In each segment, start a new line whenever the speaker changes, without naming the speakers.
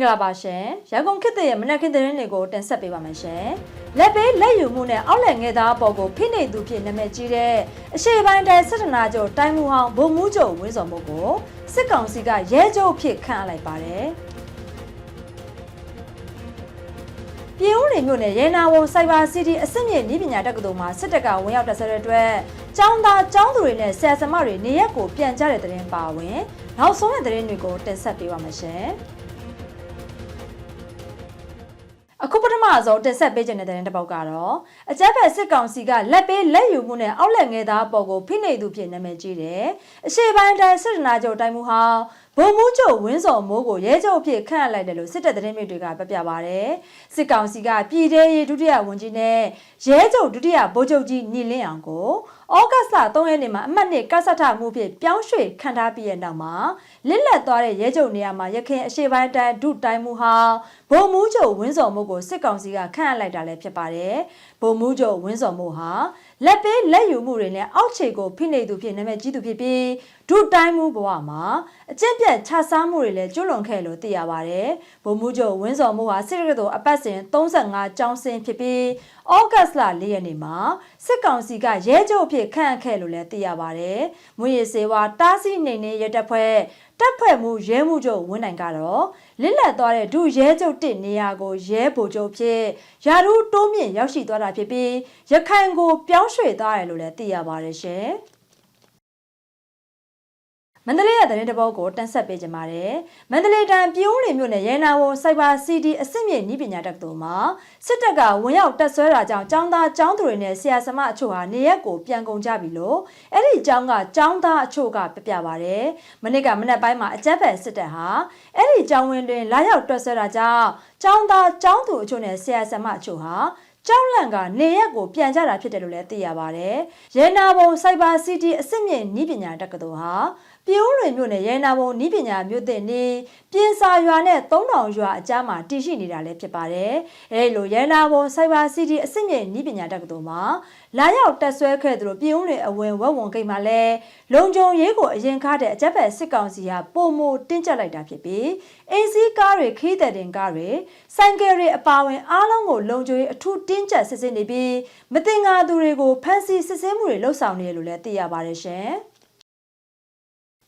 င်္ဂလာပါရှင်ရန်ကုန်ခေတ်သစ်ရဲ့မနက်ခင်းသတင်းတွေကိုတင်ဆက်ပေးပါမယ်ရှင်လက်ပေးလက်ယူမှုနဲ့အောက်လက်ငယ်သားအပေါ်ကိုဖိနှိပ်သူဖြစ်နာမည်ကြီးတဲ့အရှေ့ပိုင်းတိုင်းစစ်တနာချုပ်တိုင်းမှုဟောင်းဗိုလ်မှူးချုပ်ဝင်းစော်မှုကိုစစ်ကောင်စီကရဲချုပ်ဖြစ်ခန့်အပ်လိုက်ပါတယ်ပြည်ဦးနေမြို့နယ်ရဲနာဝုံစိုက်ဘာစီတီအစစ်မြေနည်းပညာတက္ကသိုလ်မှာစစ်တပ်ကဝင်ရောက်တက်ဆွဲတဲ့အတွက်ကျောင်းသားကျောင်းသူတွေနဲ့ဆရာဆရာမတွေနေရက်ကိုပြန်ကြတဲ့သတင်းပါဝင် နောက်ဆုံးတဲ့သတင်းတွေကိုတင်ဆက်ပေးပါမယ်ရှင်။ အခုပထမဆုံးတင်ဆက်ပေးခြင်းတဲ့တဲ့တစ်ပုဒ်ကတော့အကြက်ဖက်စစ်ကောင်စီကလက်ပေးလက်ယူမှုနဲ့အောက်လက်ငယ်သားအပေါ်ကိုဖိနှိပ်သူဖြစ်နာမည်ကြီးတယ်။အရှေ့ပိုင်းတိုင်းစစ်တနာချုပ်တိုင်းမှုဟောင်းဗိုလ်မှူးချုပ်ဝင်းစော်မိုးကိုရဲချုပ်အဖြစ်ခန့်အပ်လိုက်တယ်လို့စစ်တပ်သတင်းမြစ်တွေကပြပြပါဗျ။စစ်ကောင်စီကပြည်ထရေးဒုတိယဝန်ကြီးနဲ့ရဲချုပ်ဒုတိယဗိုလ်ချုပ်ကြီးညီလင်းအောင်ကိုဩဂတ်စ်လ3ရက်နေ့မှာအမှတ်နှစ်ကဆတ်ထမှုဖြင့်ပြောင်းရွှေ့ခံထားပြီးတဲ့နောက်မှာလစ်လက်သွားတဲ့ရဲချုပ်နေရာမှာရခင်အရှေ့ပိုင်းတိုင်းဒုတိုင်းမှုဟောင်းဗိုလ်မှူးချုပ်ဝင်းစော်မိုးကိုစစ်ကောင်စီကခန့်အပ်လိုက်တာလည်းဖြစ်ပါတယ်။ဗိုလ်မှူးချုပ်ဝင်းစော်မိုးဟာလက်ပေးလက်ယူမှုတွေနဲ့အောက်ခြေကိုဖိနှိပ်သူဖြစ်နာမည်ကြီးသူဖြစ်ပြီး ဒုတိုင်းမှုဘဝမှာအကျင့်ပြတ်ခြစားမှုတွေလည်းကျွလွန်ခဲ့လို့သိရပါတယ်။ဗိုလ်မှူးချုပ်ဝင်းစော်မိုးဟာစစ်တပ်တော်အပတ်စဉ်35ကျောင်းစင်းဖြစ်ပြီးဩဂတ်စ်လ4ရက်နေ့မှာစစ်ကောင်စီကရဲချုပ်အဖြစ်ခန့်အပ်ခဲ့လို့လည်းသိရပါတယ်။မွေရစေဝါတားဆီးနေနေရတပ်ဖွဲ့တပ်ဖွဲ့မှုရဲမှုချုပ်ဝင်းနိုင်ကတော့လစ်လက်သွားတဲ့ဒုရဲချုပ်တစ်နေရာကိုရဲဗိုလ်ချုပ်ဖြစ်ယာရုတိုးမြင့်ရောက်ရှိသွားတာဖြစ်ပြီးရခိုင်ကိုပြောင်းရွှေ့သွားတယ်လို့လည်းသိရပါတယ်ရှင်။ မန္တလေးရဲ့သတင်းတပုတ်ကိုတင်ဆက်ပေးကြပါမယ်။မန္တလေးတန်ပြည်ဦးလင်မြို့နယ်ရဲနာဝစိုက်ဘာစီတီအစစ်မြေနည်းပညာတက္ကသိုလ်မှာစစ်တပ်ကဝင်ရောက်တက်ဆွဲတာကြောင့်ចောင်းသားចောင်းသူတွေနဲ့ဆရာဆမအချို့ဟာနေရက်ကိုပြန်ကုန်ကြပြီလို့အဲ့ဒီចောင်းကចောင်းသားအချို့ကပြပြပါဗျ။မနစ်ကမနက်ပိုင်းမှာအကြက်ဖက်စစ်တပ်ဟာအဲ့ဒီចောင်းဝင်းတွင်လာရောက်တက်ဆွဲတာကြောင့်ចောင်းသားចောင်းသူအချို့နဲ့ဆရာဆမအချို့ဟာကျောင်းလန့်ကနေရက်ကိုပြန်ကြတာဖြစ်တယ်လို့လည်းသိရပါဗျ။ရဲနာဘုံစိုက်ဘာစီတီအစစ်မြေနည်းပညာတက္ကသိုလ်ဟာ ပြည်ဦးလွင်မြို့နယ်ရဲနာဘုံနည်းပညာမြို့သစ်နေပြင်စာရွာနဲ့3000ရွာအကြားမှာတည်ရှိနေတာလည်းဖြစ်ပါတယ်။အဲဒီလိုရဲနာဘုံစိုက်ဘာစီတီအစစ်မြေနည်းပညာတက္ကသိုလ်မှာလာရောက်တက်ဆွဲခဲ့သူတို့ပြည်ဦးလွင်အဝင်ဝက်ဝံကိတ်မှာလည်းလုံခြုံရေးကိုအရင်ကားတဲ့အကြက်ဖက်စစ်ကောင်စီကပုံမတင်းကျပ်လိုက်တာဖြစ်ပြီးအင်းစည်းကားတွေခီးတဲ့တင်ကားတွေဆိုင်ကယ်တွေအပါအဝင်အားလုံးကိုလုံခြုံရေးအထူးတင်းကျပ်စစ်ဆေးနေပြီးမတင်ငါသူတွေကိုဖမ်းဆီးစစ်ဆေးမှုတွေလှုပ်ဆောင်နေတယ်လို့လည်းသိရပါတယ်ရှင်။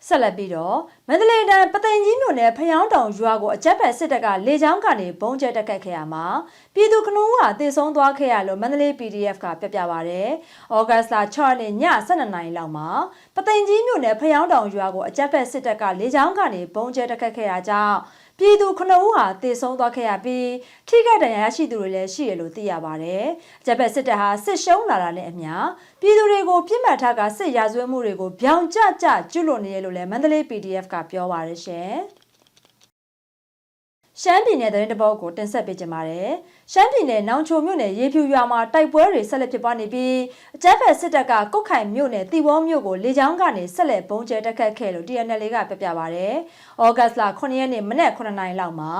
ဆက်လက်ပြီးတော့မန္တလေးတိုင်းပသိမ်ကြီးမြို့နယ်ဖျောင်းတောင်ရွာကိုအကြက်ဖက်စစ်တပ်ကလေကြောင်းကနေဘုံကျဲတက်ခတ်ခဲ့ရမှာပြည်သူခနုံးကတည်ဆုံးသွားခဲ့ရလို့မန္တလေး PDF ကပြပြပါဗျ။ဩဂတ်စ်လ6ရက်နေ့ည12နာရီလောက်မှာပသိမ်ကြီးမြို့နယ်ဖျောင်းတောင်ရွာကိုအကြက်ဖက်စစ်တပ်ကလေကြောင်းကနေဘုံကျဲတက်ခတ်ခဲ့ရကြောင်း ပြည်သူခုနှစ်ဦးဟာတည်ဆုံးသွားခဲ့ရပြီးထိခိုက်ဒဏ်ရာရရှိသူတွေလည်းရှိရလို့သိရပါတယ်။ဂျပက်စစ်တပ်ဟာစစ်ရှုံးလာတာနဲ့အမျှပြည်သူတွေကိုပြစ်မှတ်ထားကစစ်ရာဇဝတ်မှုတွေကိုဗျောင်ကျကျကျွလွန်နေရလို့လည်းမန္တလေး PDF ကပြောပါရရှင်။ ရှမ်းပြည်နယ်သတင်းတပုတ်ကိုတင်ဆက်ပေးကြပါမယ်။ရှမ်းပြည်နယ်နောင်ချိုမြို့နယ်ရေဖြူရွာမှာတိုက်ပွဲတွေဆက်လက်ဖြစ်ပွားနေပြီးအကြမ်းဖက်စစ်တပ်ကကုတ်ခိုင်မြို့နယ်တီဘောမြို့ကိုလေကြောင်းကနေဆက်လက်ပုံကျဲတက်ခတ်ခဲ့လို့ TNL ကပြပြပါဗျ။ဩဂတ်စ်လ9ရက်နေ့မနက်9နာရီလောက်မှာ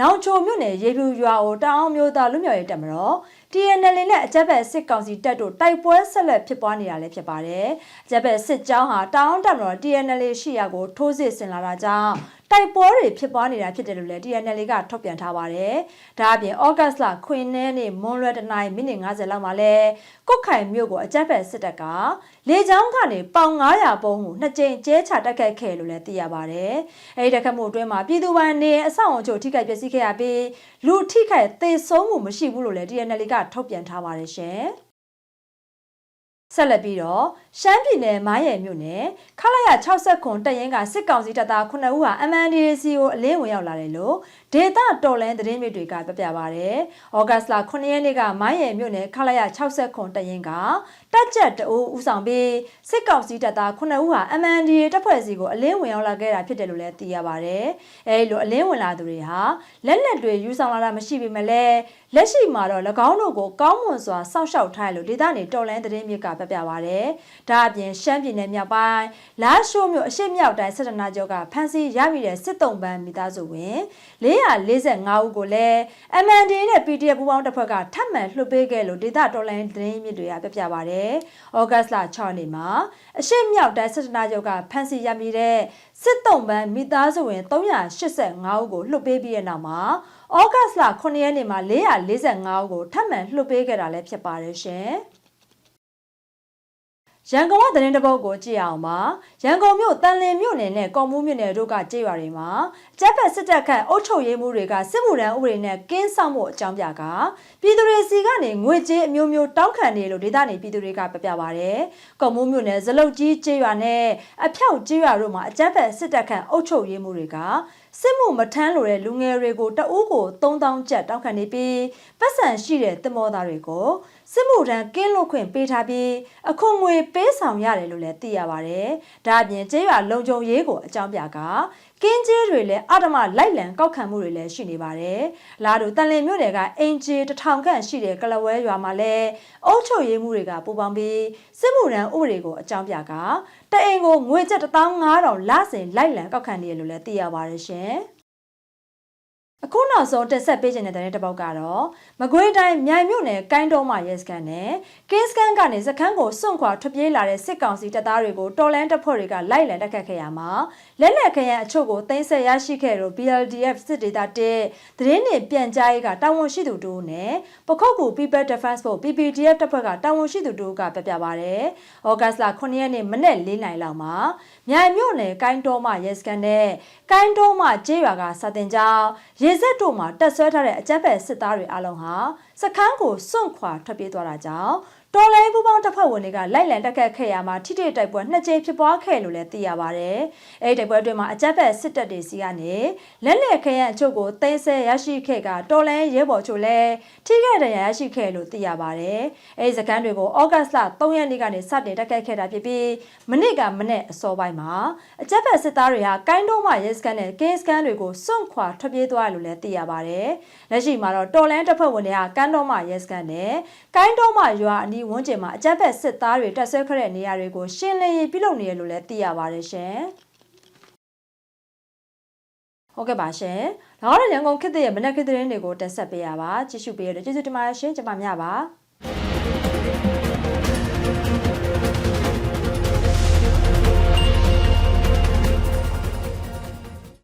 နောင်ချိုမြို့နယ်ရေဖြူရွာကိုတောင်အောင်မြို့သားလူမျိုးရေးတက်မတော် TNL နဲ့အကြက်ဘက်စစ်ကောင်စီတပ်တို့တိုက်ပွဲဆက်လက်ဖြစ်ပွားနေတာလည်းဖြစ်ပါတယ်။အကြက်ဘက်စစ်ကြောင်းဟာတောင်တက်မတော် TNL ရှိရာကိုထိုးစစ်ဆင်လာတာကြောင့် တိုက်ပွဲတွေဖြစ်ပွားနေတာဖြစ်တယ်လို့လည်း TNL ကထုတ်ပြန်ထားပါတယ်။ဒါအပြင်ဩဂတ်စ်လခွင်နဲနေ့မွန်လွယ်တနိုင်မိနစ်90လောက်မှာလဲကုတ်ခိုင်မြို့ကိုအကြက်ဖက်စစ်တပ်ကလေကြောင်းကနေပေါင်900ပုံးကိုနှစ်ကြိမ်ကျဲချတက်ခတ်ခဲ့လို့လည်းသိရပါတယ်။အဲဒီတက်ခတ်မှုအတွင်းမှာပြည်သူပိုင်းနေအဆောက်အုံချို့ထိခိုက်ပျက်စီးခဲ့ရပြီးလူထိခိုက်သေဆုံးမှုမရှိဘူးလို့လည်း TNL ကထုတ်ပြန်ထားပါတယ်ရှင်။ဆက်လက်ပြီးတော့ ရှမ်းပြည်နယ်မိုင်းရယ်မြို့နယ်ခလာရ60ခွန်တက်ရင်ကစစ်ကောင်စီတပ်သား9ဦးဟာ MNDC ကိုအလင်းဝင်ရောက်လာတယ်လို့ဒေတာတော်လန်သတင်းမြစ်တွေကပြပြပါဗျ။ဩဂတ်စ်လ9ရက်နေ့ကမိုင်းရယ်မြို့နယ်ခလာရ60ခွန်တက်ရင်ကတက်ကြက်တအိုးဦးဆောင်ပြီးစစ်ကောင်စီတပ်သား9ဦးဟာ MNDA တပ်ဖွဲ့စီကိုအလင်းဝင်ရောက်လာခဲ့တာဖြစ်တယ်လို့လည်းသိရပါဗျ။အဲဒီလိုအလင်းဝင်လာသူတွေဟာလက်နက်တွေယူဆောင်လာတာမရှိပေမဲ့လည်းလက်ရှိမှာတော့၎င်းတို့ကိုကောင်းမွန်စွာစောင့်ရှောက်ထားတယ်လို့ဒေသနေတော်လန်သတင်းမြစ်ကပြပြပါဗျ။ဒါအပြင်ရှမ်းပြည်နယ်မြောက်ပိုင်းလာရှိုးမြို့အရှိမြောက်တိုင်းစစ်တနာကျော်ကဖမ်းဆီးရမိတဲ့စစ်တုံးပန်းမိသားစုဝင်445ဦးကိုလည်း MND နဲ့ PDF ပူးပေါင်းတပ်ဖွဲ့ကထပ်မံလွှတ်ပေးခဲ့လို့ဒေသတော်လန်သတင်းမြစ်တွေကပြပြပါဗျ။ဩဂတ်စ်လ6ရက်နေ့မှာအရှိမြောက်တိုင်းစစ်တနာကျော်ကဖမ်းဆီးရမိတဲ့စစ်တုံးပန်းမိသားစုဝင်385ဦးကိုလွှတ်ပေးပြီးတဲ့နောက်မှာဩဂတ်စ်လ9ရက်နေ့မှာ445ဦးကိုထပ်မံလွှတ်ပေးခဲ့တာလည်းဖြစ်ပါတယ်ရှင်။ ရန်ကုန်ကသတင်းတပုတ်ကိုကြည့်အောင်ပါရန်ကုန်မြို့တန်လင်းမြို့နယ်နဲ့ကော်မှုမြို့နယ်တို့ကကြေးရွာတွေမှာအကြက်ဖက်စစ်တပ်ခန့်အုပ်ချုပ်ရေးမှုတွေကစစ်မှုထမ်းဥပဒေနဲ့ကင်းဆောင်မှုအကြောင်းပြကပြည်သူတွေစီကနေငွေကြေးအမျိုးမျိုးတောင်းခံနေလို့ဒေသနေပြည်သူတွေကပြပြပါဗျ။ကော်မှုမြို့နယ်ဇလုတ်ကြီးကြေးရွာနဲ့အဖြောက်ကြေးရွာတို့မှာအကြက်ဖက်စစ်တပ်ခန့်အုပ်ချုပ်ရေးမှုတွေက စစ်မှုမထမ်းလို့တဲ့လူငယ်တွေကိုတအူးကို3000ကျပ်တောင်းခံနေပြီးပတ်စံရှိတဲ့တင်မောသားတွေကိုစစ်မှုထမ်းကင်းလွတ်ခွင့်ပေးထားပြီးအခွန်ငွေပေးဆောင်ရတယ်လို့လည်းသိရပါတယ်။ဒါအပြင်ကျေးရွာလုံခြုံရေးကိုအကြောင်းပြကကင်းကျေးတွေလည်းအဓမ္မလိုက်လံကောက်ခံမှုတွေလည်းရှိနေပါတယ်။လာတို့တန်လင်မြို့နယ်ကအင်ဂျီတထောင်ခန့်ရှိတဲ့ကလဝဲရွာမှာလည်းအုပ်ချုပ်ရေးမှုတွေကပူပေါင်းပြီးစစ်မှုထမ်းဥပဒေကိုအကြောင်းပြကတအိမ်ကိုငွေကျပ်15000လစဉ်လိုက်လံကောက်ခံနေရလို့လည်းသိရပါတယ်ရှင်။ အခုနောက်ဆုံးတက်ဆက်ပေးခြင်းတဲ့တဲ့တစ်ပေါက်ကတော့မကွေးတိုင်းမြိုင်မြို့နယ်ကိုင်းတော်မရဲစခန်းနဲ့ကင်းစကန်ကနေစခန်းကိုစွန့်ခွာထွက်ပြေးလာတဲ့စစ်ကောင်စီတပ်သားတွေကိုတော်လန်တပ်ဖွဲ့တွေကလိုက်လံတက်ခတ်ခဲ့ရမှာလက်လက်ခရန်အချို့ကိုတင်ဆက်ရရှိခဲ့လို့ BLDF စစ်ဒေသတဲ့သတင်းနဲ့ပြန်ကြားရေးကတာဝန်ရှိသူတို့နဲ့ပခုတ်ကူ People Defense Force PPDF တပ်ဖွဲ့ကတာဝန်ရှိသူတို့ကပြပြပါဗျ။ဩဂတ်လ9ရက်နေ့မနေ့၄နိုင်လောက်မှာမြိုင်မြို့နယ်ကိုင်းတော်မရဲစခန်းနဲ့ကိုင်းတော်မကျေးရွာကစာတင်ကြောင်းရေစက်တို့မှာတက်ဆွဲထားတဲ့အကြမ်းဖက်စစ်သားတွေအလုံးဟာစခန်းကိုစွန့်ခွာထွက်ပြေးသွားတာကြောင့် တော်လိုင်းပူပေါင်းတပ်ဖွဲ့ဝင်တွေကလိုက်လံတက်ခတ်ခဲ့ရမှာထိတိတိုက်ပွဲနှစ်ကြိမ်ဖြစ်ပွားခဲ့လို့လည်းသိရပါဗျ။အဲဒီတိုက်ပွဲအတွင်းမှာအကြမ်းဖက်စစ်တပ်တွေစီကနေလက်လက်ခရန်အချို့ကိုသိမ်းဆဲရရှိခဲ့ကတော်လိုင်းရဲဘော်ချို့လည်းထိခဲ့တဲ့ရရရှိခဲ့လို့သိရပါဗျ။အဲဒီစခန်းတွေကိုဩဂတ်လ3ရက်နေ့ကနေစတင်တက်ခတ်ခဲ့တာဖြစ်ပြီးမနေ့ကမနေ့အစောပိုင်းမှာအကြမ်းဖက်စစ်သားတွေဟာကိုင်းတုံးမရဲစခန်းနဲ့ကင်းစခန်းတွေကိုစွန့်ခွာထွက်ပြေးသွားတယ်လို့လည်းသိရပါဗျ။လက်ရှိမှာတော့တော်လန်တပ်ဖွဲ့ဝင်တွေကကန်းတော်မရဲစခန်းနဲ့ကိုင်းတော်မရွာအနီးဝန်းကျင်မှာအကြမ်းဖက်စစ်သားတွေတက်ဆွဲခဲ့တဲ့နေရာတွေကိုရှင်းလင်းရေးပြုလုပ်နေရလို့လည်းသိရပါတယ်ရှင်။ဟုတ်ကဲ့ပါရှင်။ဒါကတော့ရန်ကုန်ခေတ်သစ်ရဲ့မနက်ခေတ်သတင်းတွေကိုတက်ဆက်ပေးရပါ။ကြည့်ရှုပေးရတဲ့ကျေးဇူးတင်ပါတယ်ရှင်။ကျွန်မမြပါ။